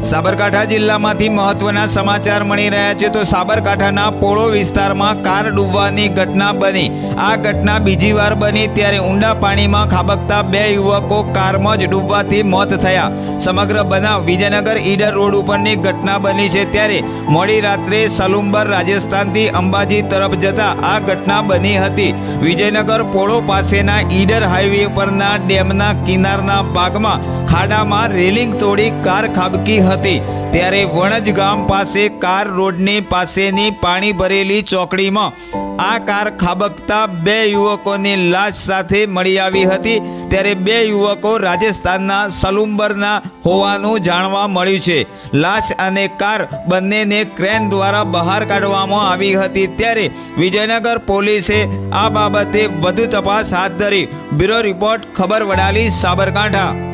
સાબરકાંઠા જિલ્લામાંથી મહત્વના સમાચાર મળી રહ્યા છે. તો સાબરકાંઠાના પોળો વિસ્તારમાં કાર ડૂબવાની ઘટના બની. આ ઘટના બીજી વાર બની ત્યારે ઊંડા પાણીમાં ખાબકતા બે યુવકો કારમાં જ ડૂબવાથી મોત થયા. સમગ્ર બનાવ વિજયનગર ઈડર રોડ ઉપરની ઘટના બની છે ત્યારે મોડી રાત્રે સલુંબર રાજસ્થાનથી અંબાજી તરફ જતા આ ઘટના બની હતી. વિજયનગર પોળો પાસેના ઈડર હાઈવે પરના ડેમના કિનારના ભાગમાં ખાડામાં રેલિંગ તોડી કાર ખાબકી હતી. ત્યારે વણજ ગામ પાસે કાર રોડની પાસેની પાણી ભરેલી ચોકડીમાં આ કાર ખાબકતા બે યુવકોની લાશ સાથે મળી આવી હતી. ત્યારે બે યુવકો રાજસ્થાનના સલુંબરના હોવાનું જાણવા મળ્યું છે. લાશ અને કાર બંનેને ક્રેન દ્વારા બહાર કાઢવામાં આવી હતી. ત્યારે વિજયનગર પોલીસે આ બાબતે વધુ તપાસ હાથ ધરી. બ્યુરો રિપોર્ટ, ખબર વડાલી, સાબરકાંઠા.